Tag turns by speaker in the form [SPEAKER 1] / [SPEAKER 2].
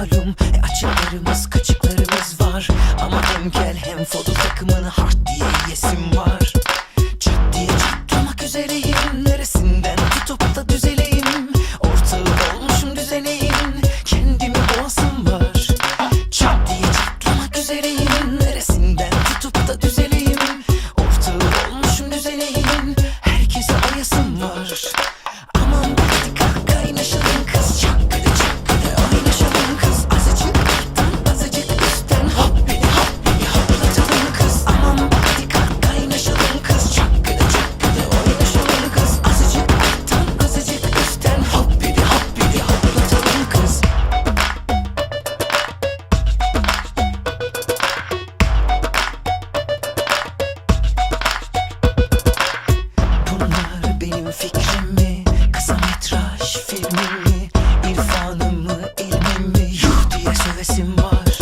[SPEAKER 1] malum e, Açıklarımız kaçıklarımız var. Ama hem gel hem foto takımını hard diye yesim var. Ciddiye çatlamak üzereyim Neresinden tutup da düzeleyim? Ortağı olmuşum düzeneyim Kendimi boğasım var. Çat diye çatlamak üzereyim. mı fikrim mi? Kısa metraj filmim mi? İrfanım mı ilmim mi? Yuh diye sövesim var